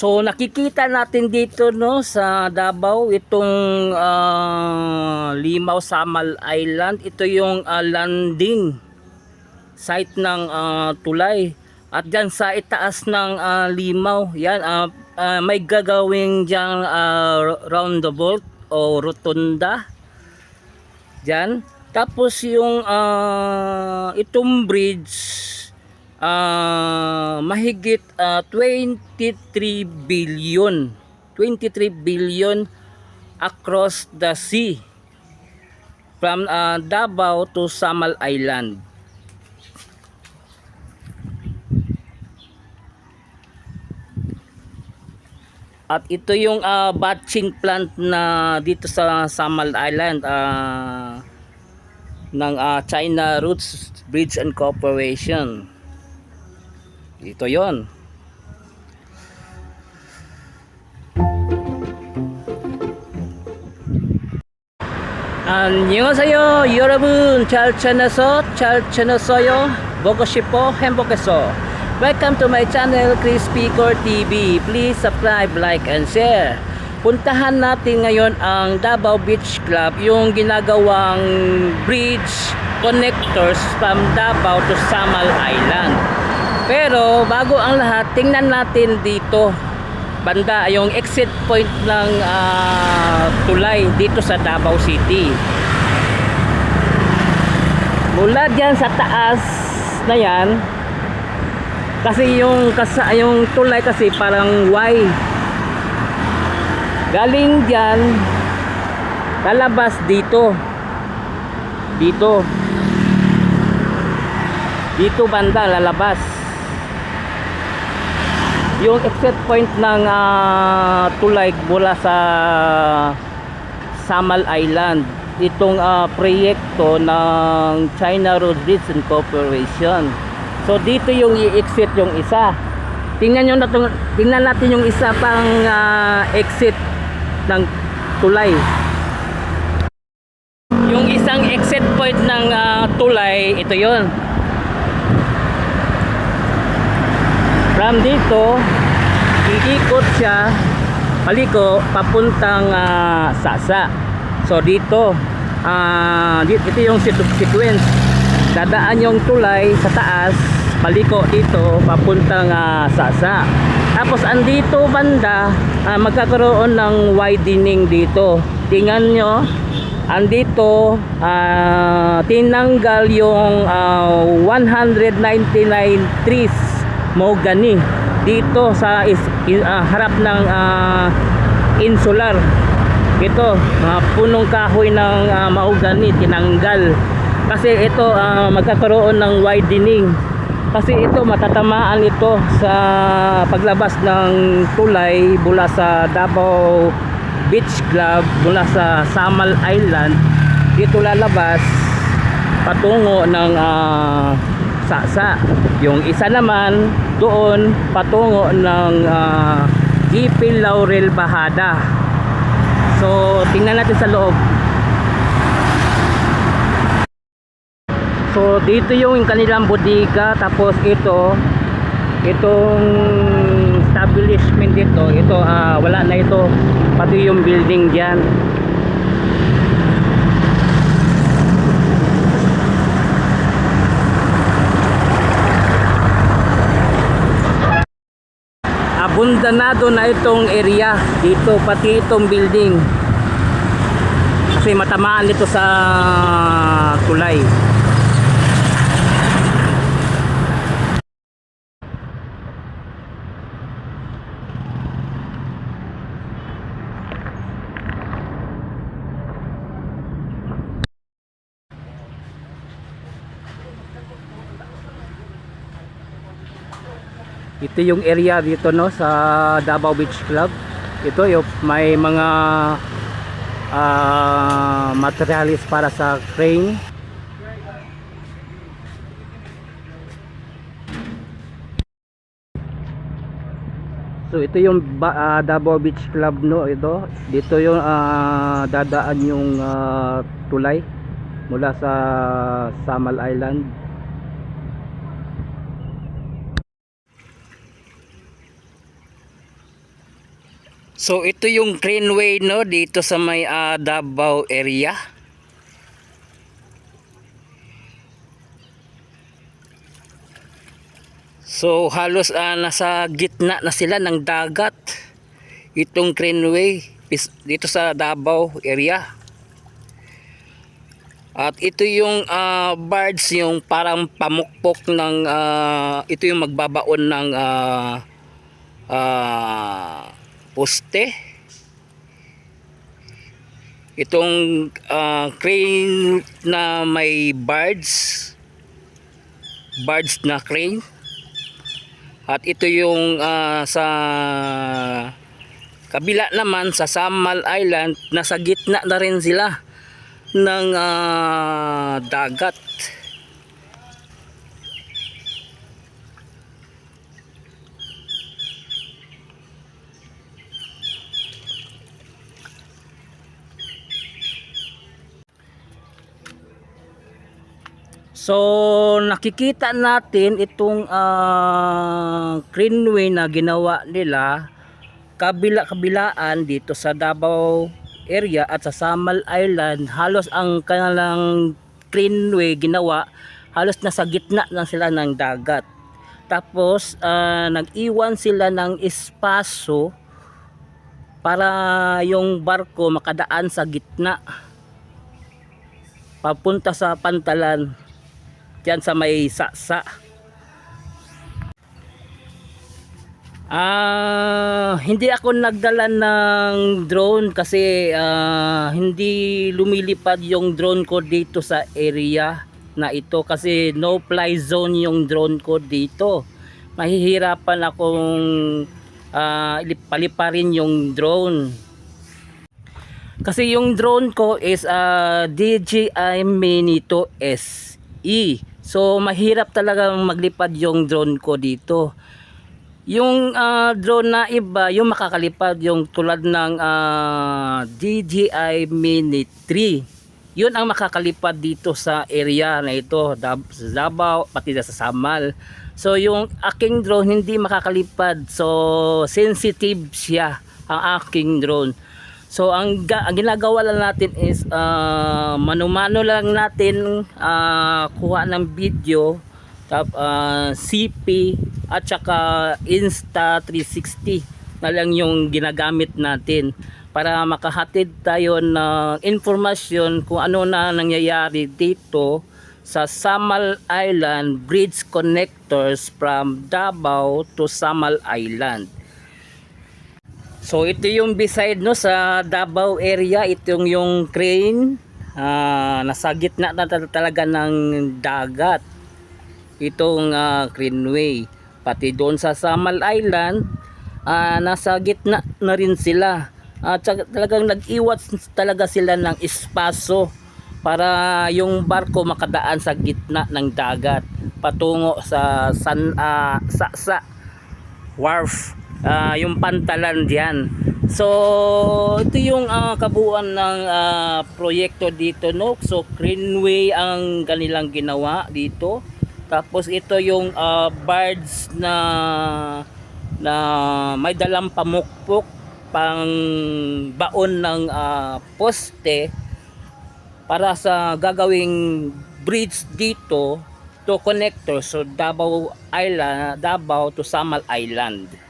So nakikita natin dito no sa Davao itong ah, Limaw Samal Island. Ito yung ah, landing site ng ah, tulay. At diyan sa itaas ng ah, Limaw, yan ah, ah, may gagawing diyang ah, roundabout o rotunda. Diyan. Tapos yung ah, itong bridge ah, mahigit ah, 23 billion 23 billion across the sea from ah, Davao to Samal Island. At ito yung ah, batching plant na dito sa Samal Island ah, ng ah, China Roots Bridge and Corporation. Ito yon. 안녕하세요 여러분 잘 지내서 잘 지냈어요 보고 싶어 행복해서 Welcome to my channel Crispy Core TV Please subscribe, like, and share Puntahan natin ngayon ang Davao Beach Club Yung ginagawang bridge connectors from Davao to Samal Island Pero bago ang lahat, tingnan natin dito banda yung exit point ng ah, tulay dito sa Davao City. Mula diyan sa taas na yan, kasi yung kasa, yung tulay kasi parang Y. Galing diyan lalabas dito. Dito. Dito banda lalabas yung exit point ng ah, tulay mula sa Samal Island itong ah, proyekto ng China Road Bridge Corporation. So dito yung i-exit yung isa. Tingnan nyo na tong, tingnan natin yung isa pang ah, exit ng tulay. Yung isang exit point ng ah, tulay ito yon From dito, iikot siya paliko papuntang ah, Sasa. So dito, dito ito yung sequence. Dadaan yung tulay sa taas, paliko dito papuntang ah, Sasa. Tapos andito banda, ah, magkakaroon ng widening dito. Tingnan nyo, andito ah, tinanggal yung ah, 199 trees mahogany dito sa is, ah, harap ng ah, insular. Ito mga punong kahoy ng ah, mahogany tinanggal. Kasi ito ah, magkakaroon ng widening. Kasi ito matatamaan ito sa paglabas ng tulay mula sa Davao Beach Club mula sa Samal Island. Dito lalabas patungo ng ah, Sasa. Yung isa naman doon patungo ng uh, Ipil Laurel Bahada. So, tingnan natin sa loob. So, dito yung kanilang bodega tapos ito itong establishment dito ito ah, wala na ito pati yung building diyan abundanado na itong area dito pati itong building. Kasi matamaan nito sa tulay ito yung area dito no sa Davao Beach Club ito yung may mga ah, materialis para sa crane So ito yung ah, Davao Beach Club no ito. Dito yung ah, dadaan yung ah, tulay mula sa Samal Island. So ito yung Greenway no dito sa may ah, Davao area. So halos ah, nasa gitna na sila ng dagat. Itong Greenway dito sa Davao area. At ito yung ah, birds yung parang pamukpok ng ah, ito yung magbabaon ng ah, ah, poste. Itong ah, crane na may birds. Birds na crane. At ito yung ah, sa kabila naman sa Samal Island, nasa gitna na rin sila ng ah, dagat. So nakikita natin itong ah, greenway na ginawa nila kabila-kabilaan dito sa Davao area at sa Samal Island. Halos ang kanilang greenway ginawa halos nasa gitna lang sila ng dagat. Tapos ah, nag-iwan sila ng espaso para yung barko makadaan sa gitna papunta sa pantalan diyan sa may saksa Ah, hindi ako nagdala ng drone kasi ah, hindi lumilipad yung drone ko dito sa area na ito kasi no fly zone yung drone ko dito. Mahihirapan akong ah, ilip- paliparin yung drone. Kasi yung drone ko is ah, DJI Mini 2 SE. So mahirap talaga maglipad yung drone ko dito. Yung ah, drone na iba, yung makakalipad yung tulad ng ah, DJI Mini 3. Yun ang makakalipad dito sa area na ito, sa Davao, pati na sa Samal. So yung aking drone hindi makakalipad. So sensitive siya ang aking drone. So ang, ang ginagawa lang natin is ah, mano-mano lang natin ah, kuha ng video tap ah, CP at saka Insta360 na lang yung ginagamit natin para makahatid tayo ng informasyon kung ano na nangyayari dito sa Samal Island Bridge Connectors from Davao to Samal Island. So ito yung beside no sa Davao area, itong yung crane ah, nasa gitna na tal- talaga ng dagat. Itong ah, Greenway. Pati doon sa Samal Island, ah, nasa gitna na rin sila. At saka talagang nag-iwat talaga sila ng espaso para yung barko makadaan sa gitna ng dagat patungo sa san ah, sa, sa wharf ah, yung pantalan diyan so ito yung ah, kabuuan ng ah, proyekto dito no? So greenway ang kanilang ginawa dito. Tapos ito yung ah, birds na na may dalang pamukpok pang baon ng ah, poste para sa gagawing bridge dito to connector so Davao Island Davao to Samal Island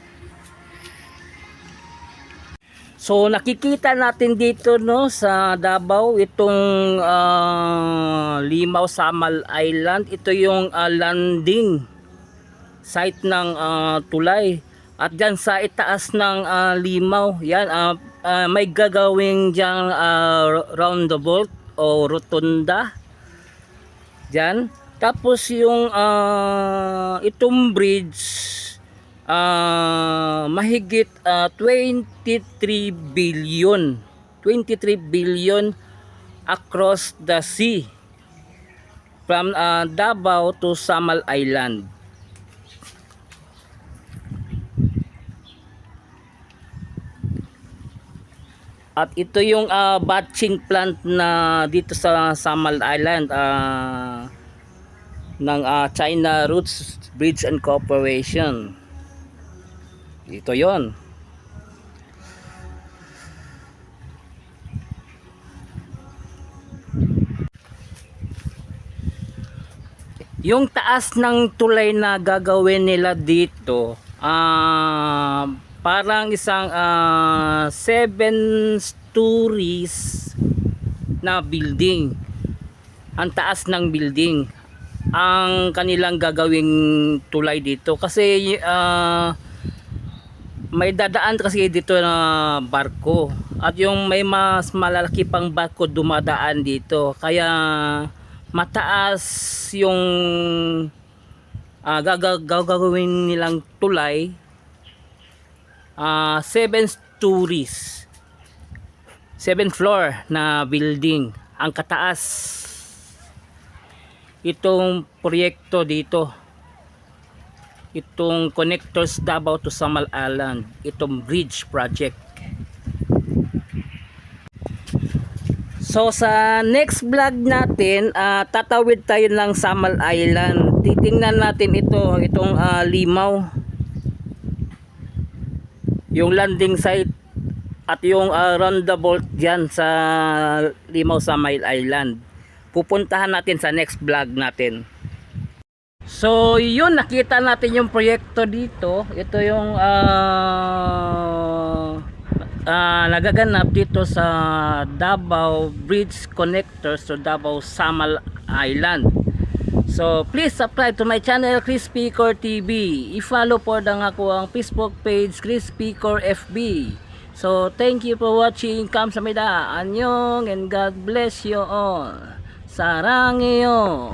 So nakikita natin dito no sa Davao itong ah, Limaw Samal Island. Ito yung ah, landing site ng ah, tulay. At dyan sa itaas ng ah, Limaw yan ah, ah, may gagawing dyan ah, roundabout o rotunda. Dyan. Tapos yung ah, itong bridge ah, mahigit ah, 23 billion 23 billion across the sea from ah, Davao to Samal Island At ito yung ah, batching plant na dito sa Samal Island ah, ng ah, China Roots Bridge and Corporation. Ito yon. Yung taas ng tulay na gagawin nila dito, uh, parang isang ah, 7 uh, stories na building. Ang taas ng building ang kanilang gagawing tulay dito kasi uh, may dadaan kasi dito na barko. At yung may mas malalaki pang barko dumadaan dito. Kaya mataas yung gaga- gagawin nilang tulay. Ah seven stories. Seven floor na building. Ang kataas. Itong proyekto dito itong connectors Davao to Samal Island itong bridge project. So sa next vlog natin ah, tatawid tayo ng Samal Island. Titingnan natin ito itong ah, limaw. Yung landing site at yung ah, roundabout dyan sa limaw Samal Island. Pupuntahan natin sa next vlog natin So, yun, nakita natin yung proyekto dito. Ito yung ah ah, nagaganap dito sa Davao Bridge Connector to Davao Samal Island. So, please subscribe to my channel, Chris Picor TV. I-follow po ang ako ang Facebook page, Chris Picor FB. So, thank you for watching. Kamsahamnida. Anyong and God bless you all. Sarangyo.